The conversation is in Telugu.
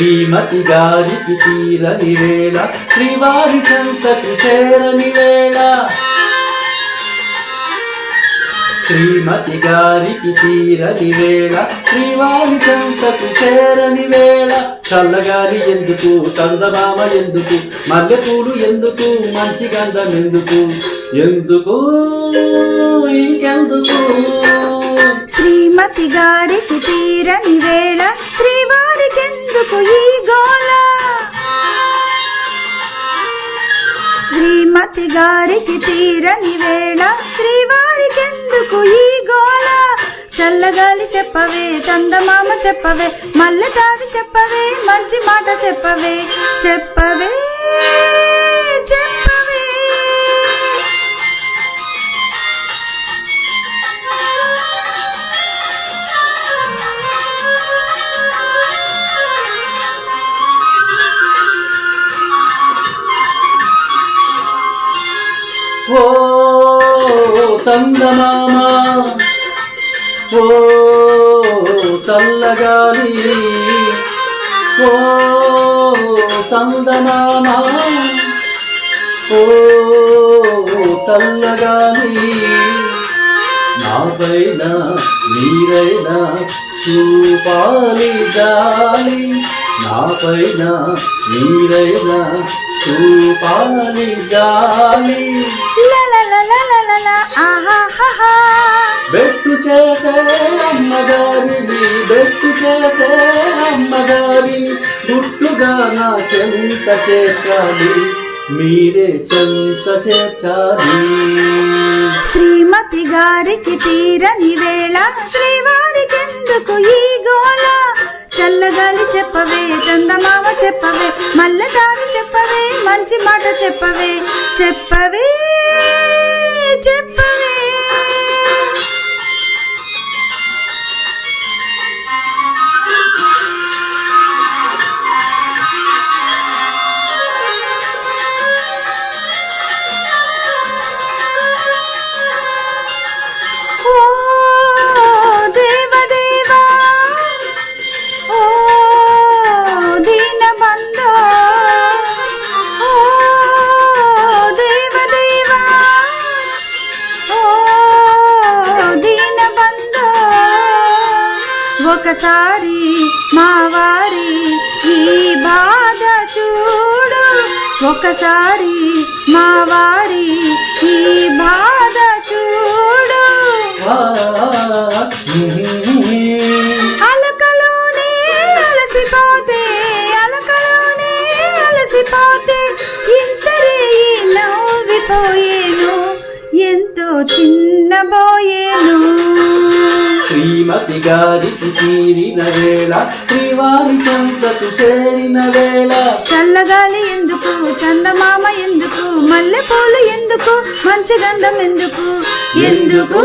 శ్రీమతి గారికి తీరని వేళ శ్రీవారి చెంతకు చేరని వేళ. శ్రీమతి గారికి తీరని వేళ శ్రీవారి చెంతకు చేరని వేళ. చల్లగాలి ఎందుకు చందమామ ఎందుకు మల్లెపూలు ఎందుకు మంచి గంధం ఎందుకు ఎందుకు ఇంకెందుకు? శ్రీమతి గారికి తీరని శ్రీవారికెందుకు ఈ శ్రీమతి గారికి తీరని వేళ శ్రీవారికెందుకు ఈ గోల చల్లగాలి చెప్పవే చందమామ చెప్పవే మల్లె తావి చెప్పవే మంచి మాట చెప్పవే చెప్పవే చందమామ. ఓ చల్లగాలి. ఓ చందమామ. ఓ చల్లగాలి. నాపైన నీరైనా చూపాలి గాలి. నాపైన చూపాలి జాలి. బెట్టు చేసే అమ్మగారిని బెట్టు చేసే అమ్మగారిని గుట్టుగా నా చెంత చేర్చాలి. మీరే చెంత చేర్చాలి. శ్రీమతి గారికి తీరని వేళ గోల చల్లగాలి చెప్పవే చందమామ చెప్పవే మల్లె తావి చెప్పవే మంచి మాట చెప్పవే చెప్పవే. ఒకసారి మా వారి ఈ బాధ చూడు. ఒకసారి మా శ్రీమతి గారికి తీరిన వేళ శ్రీవారి చెంతకు చేరిన వేళ. చల్లగాలి ఎందుకు? చందమామ ఎందుకు? మల్లెపూలు ఎందుకు? మంచి గంధం ఎందుకు? ఎందుకు?